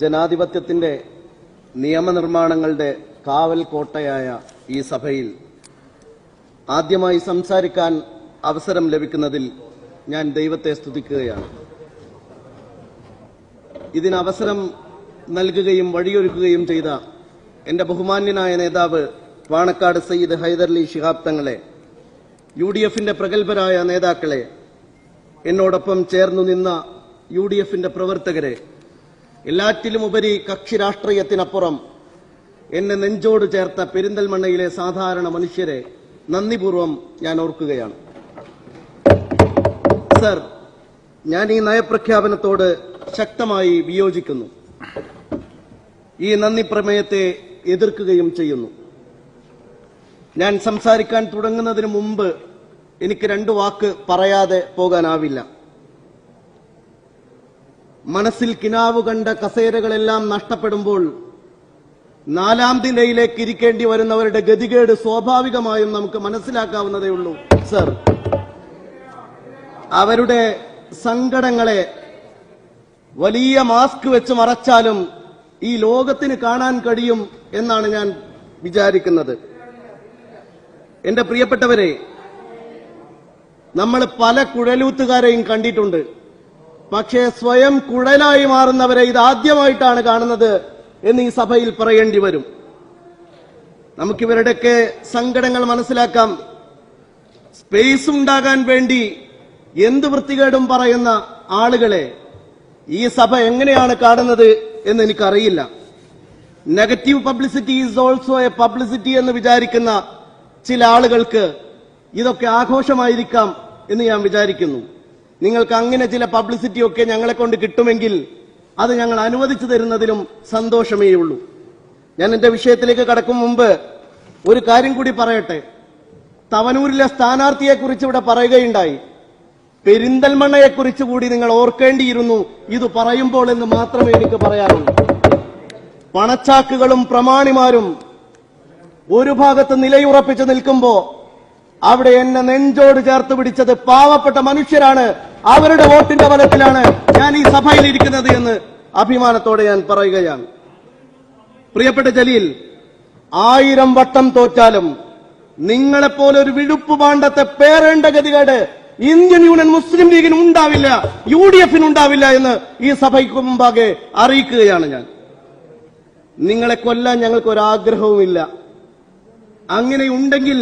ജനാധിപത്യത്തിന്റെ നിയമനിർമ്മാണങ്ങളുടെ കാവൽ കോട്ടയായ ഈ സഭയിൽ ആദ്യമായി സംസാരിക്കാൻ അവസരം ലഭിക്കുന്നതിൽ ഞാൻ ദൈവത്തെ സ്തുതിക്കുകയാണ്. ഇതിനവസരം നൽകുകയും വഴിയൊരുക്കുകയും ചെയ്ത എന്റെ ബഹുമാന്യനായ നേതാവ് വാണക്കാട് സയ്യിദ് ഹൈദർലി ശിഹാബ് തങ്ങളെ യു ഡി എഫിന്റെ പ്രഗത്ഭരായ നേതാക്കളെ എന്നോടൊപ്പം ചേർന്നു നിന്ന യു ഡി എഫിന്റെ പ്രവർത്തകരെ എല്ലാറ്റിലുമുപരി കക്ഷി രാഷ്ട്രീയത്തിനപ്പുറം എന്നെ നെഞ്ചോട് ചേർത്ത പെരിന്തൽമണ്ണയിലെ സാധാരണ മനുഷ്യരെ നന്ദിപൂർവം ഞാൻ ഓർക്കുകയാണ്. സർ ഞാൻ ഈ നയപ്രഖ്യാപനത്തോട് ശക്തമായി വിയോജിക്കുന്നു. ഈ നന്ദി പ്രമേയത്തെ എതിർക്കുകയും ചെയ്യുന്നു. ഞാൻ സംസാരിക്കാൻ തുടങ്ങുന്നതിന് മുമ്പ് എനിക്ക് രണ്ടു വാക്ക് പറയാതെ പോകാനാവില്ല. മനസ്സിൽ കിനാവ് കണ്ട കസേരകളെല്ലാം നഷ്ടപ്പെടുമ്പോൾ നാലാം നിലയിലേക്ക് ഇരിക്കേണ്ടി വരുന്നവരുടെ ഗതികേട് സ്വാഭാവികമായും നമുക്ക് മനസ്സിലാക്കാവുന്നതേ ഉള്ളൂ സർ. അവരുടെ സങ്കടങ്ങളെ വലിയ മാസ്ക് വെച്ച് മറച്ചാലും ഈ ലോകത്തിന് കാണാൻ കഴിയും എന്നാണ് ഞാൻ വിചാരിക്കുന്നത്. എന്റെ പ്രിയപ്പെട്ടവരെ നമ്മൾ പല കുഴലൂത്തുകാരെയും കണ്ടിട്ടുണ്ട്. പക്ഷേ സ്വയം കുഴലായി മാറുന്നവരെ ഇത് ആദ്യമായിട്ടാണ് കാണുന്നത് എന്ന് ഈ സഭയിൽ പറയേണ്ടി വരും. നമുക്കിവരുടെയൊക്കെ സങ്കടങ്ങൾ മനസ്സിലാക്കാം. സ്പേസ് ഉണ്ടാകാൻ വേണ്ടി എന്ത് വൃത്തികേടും പറയുന്ന ആളുകളെ ഈ സഭ എങ്ങനെയാണ് കാണുന്നത് എന്ന് എനിക്കറിയില്ല. Negative publicity is also a publicity എന്ന് വിചാരിക്കുന്ന ചില ആളുകൾക്ക് ഇതൊക്കെ ആഘോഷമായിരിക്കാം എന്ന് ഞാൻ വിചാരിക്കുന്നു. നിങ്ങൾക്ക് അങ്ങനെ ചില പബ്ലിസിറ്റി ഒക്കെ ഞങ്ങളെ കൊണ്ട് കിട്ടുമെങ്കിൽ അത് ഞങ്ങൾ അനുവദിച്ചു തരുന്നതിലും സന്തോഷമേ ഉള്ളൂ. ഞാൻ എന്റെ വിഷയത്തിലേക്ക് കടക്കും മുമ്പ് ഒരു കാര്യം കൂടി പറയട്ടെ. തവനൂരിലെ സ്ഥാനാർത്ഥിയെ കുറിച്ച് ഇവിടെ പറയുകയുണ്ടായി. പെരിന്തൽമണ്ണയെ കുറിച്ച് കൂടി നിങ്ങൾ ഓർക്കേണ്ടിയിരുന്നു. ഇത് പറയുമ്പോൾ എന്ന് മാത്രമേ എനിക്ക് പറയാനുള്ളൂ. പണച്ചാക്കുകളും പ്രമാണിമാരും ഒരു ഭാഗത്ത് നിലയുറപ്പിച്ച് നിൽക്കുമ്പോ അവിടെ എന്നെ നെഞ്ചോട് ചേർത്ത് പിടിച്ചത് പാവപ്പെട്ട മനുഷ്യരാണ്. അവരുടെ വോട്ടിന്റെ ബലത്തിലാണ് ഞാൻ ഈ സഭയിൽ ഇരിക്കുന്നത് എന്ന് അഭിമാനത്തോടെ ഞാൻ പറയുകയാണ്. പ്രിയപ്പെട്ട ജലീൽ ആയിരം വട്ടം തോറ്റാലും നിങ്ങളെപ്പോലെ ഒരു വിഴുപ്പ് പാണ്ഡത്തെ പേരേണ്ട ഗതികേട് ഇന്ത്യൻ യൂണിയൻ മുസ്ലിം ലീഗിന് ഉണ്ടാവില്ല യു ഡി എഫിന് ഉണ്ടാവില്ല എന്ന് ഈ സഭയ്ക്ക് മുമ്പാകെ അറിയിക്കുകയാണ് ഞാൻ. നിങ്ങളെ കൊല്ലാൻ ഞങ്ങൾക്ക് ഒരാഗ്രഹവുമില്ല അങ്ങനെ ഉണ്ടെങ്കിൽ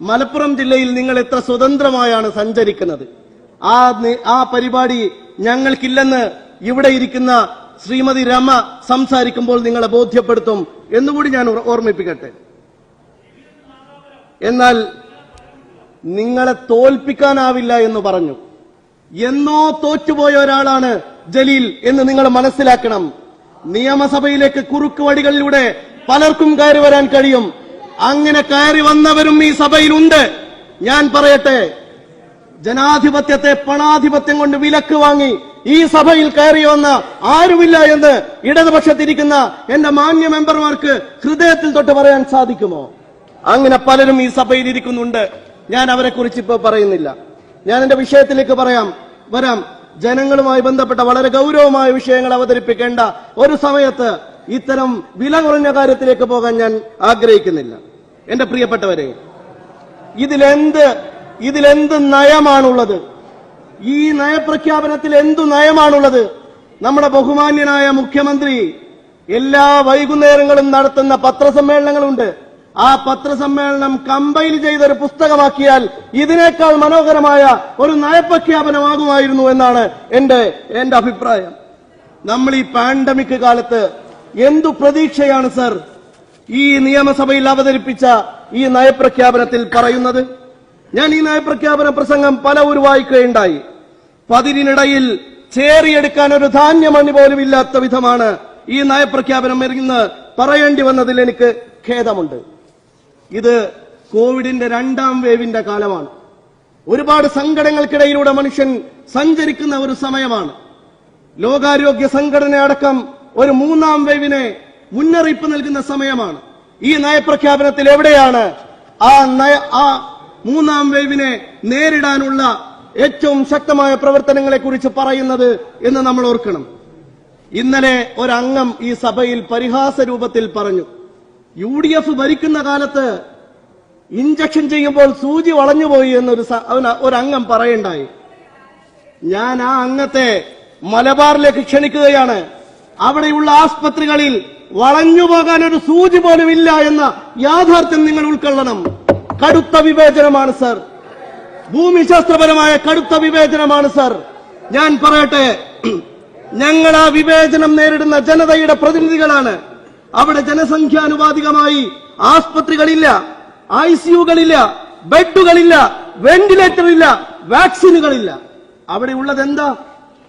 മലപ്പുറം ജില്ലയിൽ നിങ്ങൾ എത്ര സ്വതന്ത്രമായാണ് സഞ്ചരിക്കുന്നത്? ആ ആ പരിപാടി ഞങ്ങൾക്കില്ലെന്ന് ഇവിടെ ഇരിക്കുന്ന ശ്രീമതി രമ സംസാരിക്കുമ്പോൾ നിങ്ങളെ ബോധ്യപ്പെടുത്തും എന്നുകൂടി ഞാൻ ഓർമ്മിപ്പിക്കട്ടെ. എന്നാൽ നിങ്ങളെ തോൽപ്പിക്കാനാവില്ല എന്ന് പറഞ്ഞു. എന്നോ തോറ്റുപോയ ഒരാളാണ് ജലീൽ എന്ന് നിങ്ങൾ മനസ്സിലാക്കണം. നിയമസഭയിലേക്ക് കുറുക്ക് വടികളിലൂടെ പലർക്കും കയറി വരാൻ കഴിയും. അങ്ങനെ കയറി വന്നവരും ഈ സഭയിലുണ്ട്. ഞാൻ പറയട്ടെ ജനാധിപത്യത്തെ പണാധിപത്യം കൊണ്ട് വിലക്ക് വാങ്ങി ഈ സഭയിൽ കയറി വന്ന ആരുമില്ല എന്ന് ഇടതുപക്ഷത്തിരിക്കുന്ന എന്റെ മാന്യ മെമ്പർമാർക്ക് ഹൃദയത്തിൽ തൊട്ട് പറയാൻ സാധിക്കുമോ? അങ്ങനെ പലരും ഈ സഭയിൽ ഇരിക്കുന്നുണ്ട് ഞാൻ അവരെ കുറിച്ച് ഇപ്പൊ പറയുന്നില്ല. ഞാൻ എന്റെ വിഷയത്തിലേക്ക് പറയാം. വരാം. ജനങ്ങളുമായി ബന്ധപ്പെട്ട വളരെ ഗൗരവമായ വിഷയങ്ങൾ അവതരിപ്പിക്കേണ്ട ഒരു സമയത്ത് ഇത്തരം വില കുറഞ്ഞ കാര്യത്തിലേക്ക് പോകാൻ ഞാൻ ആഗ്രഹിക്കുന്നില്ല. എന്റെ പ്രിയപ്പെട്ടവരെ ഇതിലെന്ത് ഇതിലെന്ത് നയമാണുള്ളത്? ഈ നയപ്രഖ്യാപനത്തിൽ എന്തു നയമാണുള്ളത്? നമ്മുടെ ബഹുമാന്യനായ മുഖ്യമന്ത്രി എല്ലാ വൈകുന്നേരങ്ങളും നടത്തുന്ന പത്രസമ്മേളനങ്ങളുണ്ട്. ആ പത്രസമ്മേളനം കമ്പൈൽ ചെയ്തൊരു പുസ്തകമാക്കിയാൽ ഇതിനേക്കാൾ മനോഹരമായ ഒരു നയപ്രഖ്യാപനമാകുമായിരുന്നു എന്നാണ് എന്റെ എന്റെ അഭിപ്രായം. നമ്മൾ ഈ പാൻഡമിക് കാലത്ത് എന്തു പ്രതീക്ഷയാണ് സർ ഈ നിയമസഭയിൽ അവതരിപ്പിച്ച ഈ നയപ്രഖ്യാപനത്തിൽ പറയുന്നത്? ഞാൻ ഈ നയപ്രഖ്യാപന പ്രസംഗം പല ഒരു വായിക്കുകയുണ്ടായി പതിരിനിടയിൽ ചേറിയെടുക്കാൻ ഒരു ധാന്യമണി പോലും ഇല്ലാത്ത വിധമാണ് ഈ നയപ്രഖ്യാപനം ഇന്ന് പറയേണ്ടി വന്നതിൽ എനിക്ക് ഖേദമുണ്ട്. ഇത് കോവിഡിന്റെ രണ്ടാം വേവിന്റെ കാലമാണ്. ഒരുപാട് സങ്കടങ്ങൾക്കിടയിലൂടെ മനുഷ്യൻ സഞ്ചരിക്കുന്ന ഒരു സമയമാണ്. ലോകാരോഗ്യ സംഘടന അടക്കം ഒരു മൂന്നാം വേവിനെ മുന്നറിയിപ്പ് നൽകുന്ന സമയമാണ്. ഈ നയപ്രഖ്യാപനത്തിൽ എവിടെയാണ് ആ നയ ആ മൂന്നാം വേവിനെ നേരിടാനുള്ള ഏറ്റവും ശക്തമായ പ്രവർത്തനങ്ങളെ കുറിച്ച് പറയുന്നത് എന്ന് നമ്മൾ ഓർക്കണം. ഇന്നലെ ഒരംഗം ഈ സഭയിൽ പരിഹാസ രൂപത്തിൽ പറഞ്ഞു. യു ഡി എഫ് ഭരിക്കുന്ന കാലത്ത് ഇഞ്ചക്ഷൻ ചെയ്യുമ്പോൾ സൂചി വളഞ്ഞുപോയി എന്നൊരു ഒരംഗം പറയണ്ടായി. ഞാൻ ആ അംഗത്തെ മലബാറിലേക്ക് ക്ഷണിക്കുകയാണ്. അവിടെയുള്ള ആസ്പത്രികളിൽ വളഞ്ഞു പോകാൻ ഒരു സൂചി പോലും ഇല്ല എന്ന യാഥാർത്ഥ്യം നിങ്ങൾ ഉൾക്കൊള്ളണം. കടുത്ത വിവേചനമാണ് സർ. ഭൂമിശാസ്ത്രപരമായ കടുത്ത വിവേചനമാണ് സർ. ഞാൻ പറയട്ടെ ഞങ്ങൾ ആ വിവേചനം നേരിടുന്ന ജനതയുടെ പ്രതിനിധികളാണ്. അവിടെ ജനസംഖ്യാനുപാതികമായി ആസ്പത്രികളില്ല ഐ സിയുകളില്ല ബെഡുകളില്ല വെന്റിലേറ്റർ ഇല്ല വാക്സിനുകളില്ല. അവിടെ ഉള്ളത് എന്താ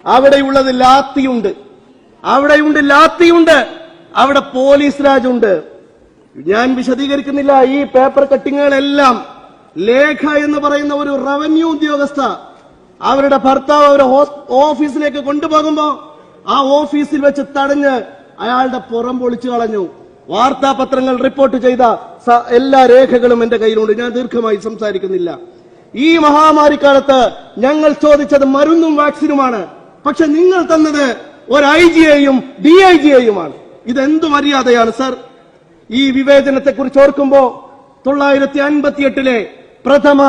അവിടെയുള്ളത് ലാത്തിയുണ്ട്. അവിടെയുണ്ട് ലാത്തിയുണ്ട്. അവിടെ പോലീസ് രാജുണ്ട്. ഞാൻ വിശദീകരിക്കുന്നില്ല. ഈ പേപ്പർ കട്ടിങ്ങുകളെല്ലാം ലേഖ എന്ന് പറയുന്ന ഒരു റവന്യൂ ഉദ്യോഗസ്ഥ അവരുടെ ഭർത്താവ് അവരെ ഓഫീസിലേക്ക് കൊണ്ടുപോകുമ്പോ ആ ഓഫീസിൽ വെച്ച് തടഞ്ഞ് അയാളുടെ പുറം പൊളിച്ചു കളഞ്ഞു. വാർത്താപത്രങ്ങൾ റിപ്പോർട്ട് ചെയ്ത എല്ലാ രേഖകളും എന്റെ കയ്യിലുണ്ട്. ഞാൻ ദീർഘമായി സംസാരിക്കുന്നില്ല. ഈ മഹാമാരിക്കാലത്ത് ഞങ്ങൾ ചോദിച്ചത് മരുന്നും വാക്സിനുമാണ്. പക്ഷെ നിങ്ങൾ തന്നത് ഒരു ഐ ജിയെയും ഡി ഐ ജിയെയുമാണ് ഇതെന്തു മര്യാദയാണ് സർ. ഈ വിവേചനത്തെ കുറിച്ച് ഓർക്കുമ്പോ തൊള്ളായിരത്തി അൻപത്തിയെട്ടിലെ പ്രഥമ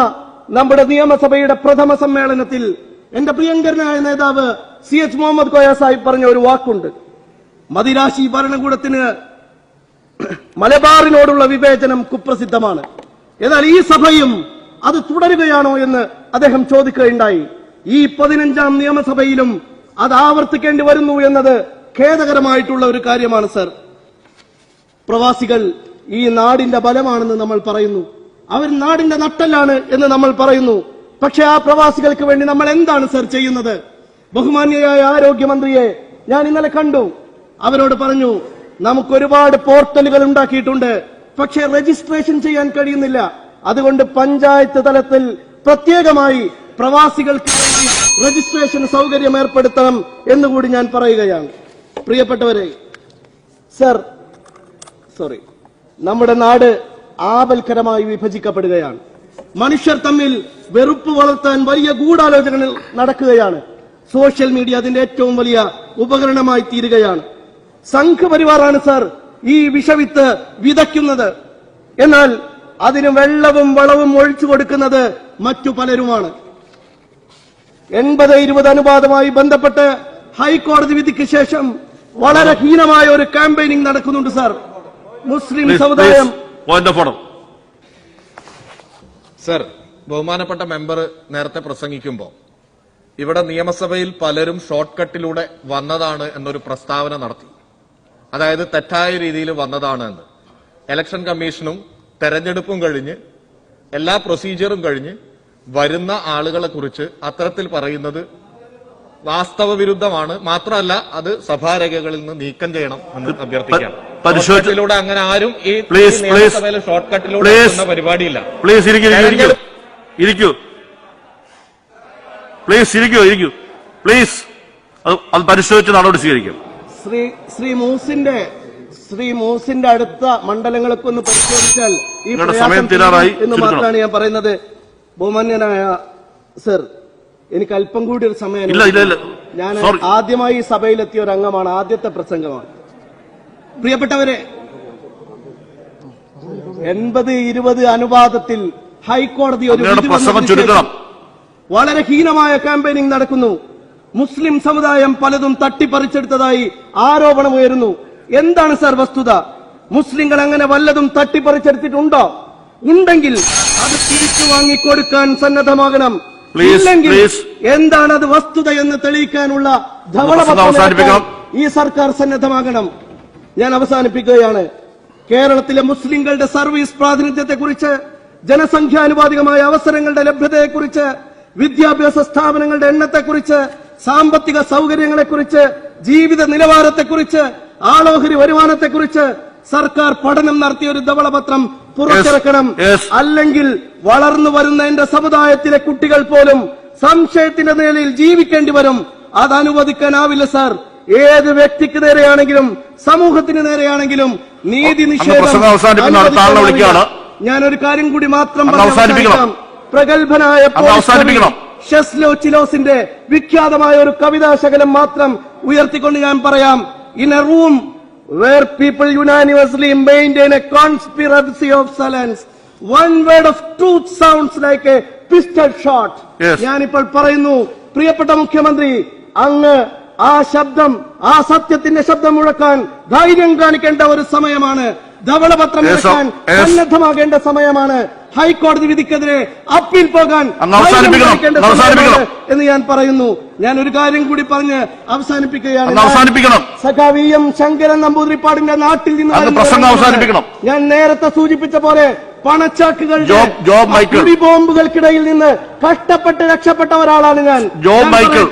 നമ്മുടെ നിയമസഭയുടെ പ്രഥമ സമ്മേളനത്തിൽ എന്റെ പ്രിയങ്കരനായ നേതാവ് സി എച്ച് മുഹമ്മദ് കോയ സാഹിബ് പറഞ്ഞ ഒരു വാക്കുണ്ട്. മദിരാശി ഭരണകൂടത്തിന് മലബാറിനോടുള്ള വിവേചനം കുപ്രസിദ്ധമാണ്. എന്നാൽ ഈ സഭയും അത് തുടരുകയാണോ എന്ന് അദ്ദേഹം ചോദിക്കുകയുണ്ടായി. ഈ പതിനഞ്ചാം നിയമസഭയിലും അത് ആവർത്തിക്കേണ്ടി വരുന്നു എന്നത് ഖേദകരമായിട്ടുള്ള ഒരു കാര്യമാണ് സർ. പ്രവാസികൾ ഈ നാടിന്റെ ബലമാണെന്ന് നമ്മൾ പറയുന്നു. അവർ നാടിന്റെ നട്ടലാണ് എന്ന് നമ്മൾ പറയുന്നു. പക്ഷെ ആ പ്രവാസികൾക്ക് വേണ്ടി നമ്മൾ എന്താണ് സർ ചെയ്യുന്നത്? ബഹുമാന്യയായ ആരോഗ്യമന്ത്രിയെ ഞാൻ ഇന്നലെ കണ്ടു. അവരോട് പറഞ്ഞു നമുക്ക് ഒരുപാട് പോർട്ടലുകൾ ഉണ്ടാക്കിയിട്ടുണ്ട്. പക്ഷെ രജിസ്ട്രേഷൻ ചെയ്യാൻ കഴിയുന്നില്ല. അതുകൊണ്ട് പഞ്ചായത്ത് തലത്തിൽ പ്രത്യേകമായി പ്രവാസികൾക്ക് രജിസ്ട്രേഷൻ സൗകര്യം ഏർപ്പെടുത്തണം എന്നുകൂടി ഞാൻ പറയുകയാണ്. പ്രിയപ്പെട്ടവരെ സർ സോറി നമ്മുടെ നാട് ആപൽക്കരമായി വിഭജിക്കപ്പെടുകയാണ്. മനുഷ്യർ തമ്മിൽ വെറുപ്പ് വളർത്താൻ വലിയ ഗൂഢാലോചനകൾ നടക്കുകയാണ്. സോഷ്യൽ മീഡിയ അതിന്റെ ഏറ്റവും വലിയ ഉപകരണമായി തീരുകയാണ്. സംഘപരിവാറാണ് സർ ഈ വിഷവിത്ത് വിതയ്ക്കുന്നത്. എന്നാൽ അതിന് വെള്ളവും വളവും ഒഴിച്ചു കൊടുക്കുന്നത് മറ്റു പലരുമാണ്. എൺപത് ഇരുപത് അനുപാതമായി ബന്ധപ്പെട്ട് ഹൈക്കോടതി വിധിക്ക് ശേഷം വളരെ ഹീനമായ ഒരു ക്യാമ്പയിനിങ് നടക്കുന്നുണ്ട് സാർ. മുസ്ലിം സമുദായം. സർ ബഹുമാനപ്പെട്ട മെമ്പർ നേരത്തെ പ്രസംഗിക്കുമ്പോൾ ഇവിടെ നിയമസഭയിൽ പലരും ഷോർട്ട് കട്ടിലൂടെ വന്നതാണ് എന്നൊരു പ്രസ്താവന നടത്തി. അതായത് തെറ്റായ രീതിയിൽ വന്നതാണ് എന്ന്. ഇലക്ഷൻ കമ്മീഷനും തെരഞ്ഞെടുപ്പും കഴിഞ്ഞ് എല്ലാ പ്രൊസീജിയറും കഴിഞ്ഞ് വരുന്ന ആളുകളെ കുറിച്ച് അത്തരത്തിൽ പറയുന്നത് വാസ്തവ വിരുദ്ധമാണ് മാത്രമല്ല അത് സഭാരേഖകളിൽ നിന്ന് നീക്കം ചെയ്യണം എന്ന് അഭ്യർത്ഥിക്കാം പ- പരിശോധിച്ച്- Short cutലൂടെ അങ്ങനെ ആരും ഈ പ്ലീസ് please. ഷോർട്ട് കട്ടിലൂടെ പരിപാടിയില്ല പ്ലീസ് ഇരിക്കൂ ഇരിക്കൂ, പ്ലീസ് ഇരിക്കൂ ഇരിക്കൂ പ്ലീസ് അത് പരിശോധിച്ച് നടപടി സ്വീകരിക്കും ശ്രീ ശ്രീ മൂസിന്റെ ശ്രീ മൂസിന്റെ അടുത്ത മണ്ഡലങ്ങളൊക്കെ ഒന്ന് പരിശോധിച്ചാൽ ഈ സമയം തീരാറായി. എന്ന്. മാത്രമാണ് ഞാൻ പറയുന്നത് ബഹുമാന്യനായ സർ എനിക്ക് അല്പം കൂടി ഒരു സമയം ഇല്ല, ഇല്ല, ഇല്ല. ഞാൻ ആദ്യമായി ഈ സഭയിലെത്തിയ ഒരു അംഗമാണ് ആദ്യത്തെ പ്രസംഗമാണ് പ്രിയപ്പെട്ടവരെ എൺപത് ഇരുപത് അനുപാതത്തിൽ ഹൈക്കോടതി ഒരു വളരെ ഹീനമായ ക്യാമ്പയിനിങ് നടക്കുന്നു. മുസ്ലിം സമുദായം പലതും തട്ടിപ്പറിച്ചെടുത്തതായി ആരോപണം ഉയരുന്നു എന്താണ് സർ വസ്തുത? മുസ്ലിങ്ങൾ അങ്ങനെ വല്ലതും തട്ടിപ്പറിച്ചെടുത്തിട്ടുണ്ടോ? ഉണ്ടെങ്കിൽ അത് തിരിച്ചു വാങ്ങിക്കൊടുക്കാൻ സന്നദ്ധമാകണം. ഇല്ലെങ്കിൽ. എന്താണ് അത് വസ്തുത എന്ന് തെളിയിക്കാനുള്ള ധവള ഈ സർക്കാർ സന്നദ്ധമാകണം. ഞാൻ അവസാനിപ്പിക്കുകയാണ്. കേരളത്തിലെ മുസ്ലിങ്ങളുടെ സർവീസ് പ്രാതിനിധ്യത്തെക്കുറിച്ച് ജനസംഖ്യാനുപാതികമായ അവസരങ്ങളുടെ ലഭ്യതയെക്കുറിച്ച് വിദ്യാഭ്യാസ സ്ഥാപനങ്ങളുടെ എണ്ണത്തെക്കുറിച്ച് സാമ്പത്തിക സൗകര്യങ്ങളെക്കുറിച്ച് ജീവിത നിലവാരത്തെക്കുറിച്ച് ആളോഹരി വരുമാനത്തെക്കുറിച്ച് സർക്കാർ പഠനം നടത്തിയ ഒരു ധവളപത്രം പുറത്തിറക്കണം. അല്ലെങ്കിൽ വളർന്നു വരുന്ന എന്റെ സമുദായത്തിലെ കുട്ടികൾ പോലും സംശയത്തിന്റെ നിലയിൽ ജീവിക്കേണ്ടി വരും. അത് അനുവദിക്കാനാവില്ല സാർ. ഏത് വ്യക്തിക്ക് നേരെയാണെങ്കിലും സമൂഹത്തിന് നേരെയാണെങ്കിലും നീതി നിഷേധം ഞാനൊരു കാര്യം കൂടി മാത്രം അവസാനിപ്പിക്കണം. അവസാനിപ്പിക്കാം. പ്രഗത്ഭനായ അവസാനിപ്പിക്കണം. ഷെസ്ലോ ചിലോസിന്റെ വിഖ്യാതമായ ഒരു കവിതാ ശകലം മാത്രം ഉയർത്തിക്കൊണ്ട് ഞാൻ പറയാം in a room where people unanimously maintain a conspiracy of silence one word of truth sounds like a pistol shot. ഞാനിപ്പോൾ പറയുന്നു പ്രിയപ്പെട്ട മുഖ്യമന്ത്രി അങ്ങ് ആ ശബ്ദം ആ സത്യത്തിന്റെ ശബ്ദം മുഴക്കാൻ ധൈര്യം കാണിക്കേണ്ട ഒരു സമയമാണ് ധവളപത്രം. മുഴക്കാൻ സന്നദ്ധമാകേണ്ട സമയമാണ് ഹൈക്കോടതി വിധിക്കെതിരെ അപ്പീൽ പോകാൻ. എന്ന് ഞാൻ പറയുന്നു ഞാൻ ഒരു കാര്യം കൂടി പറഞ്ഞ് അവസാനിപ്പിക്കുകയാണ് അവസാനിപ്പിക്കണം. സഖാവി എം ശങ്കരൻ നമ്പൂതിരിപ്പാടിന്റെ നാട്ടിൽ നിന്ന് പ്രസംഗം അവസാനിപ്പിക്കണം. ഞാൻ നേരത്തെ സൂചിപ്പിച്ച പോലെ പണച്ചാക്കുകളുടെ ജോബ് ബോംബുകൾക്കിടയിൽ നിന്ന് കഷ്ടപ്പെട്ട് രക്ഷപ്പെട്ട ഒരാളാണ് ഞാൻ ജോബ് മൈക്കിൾ.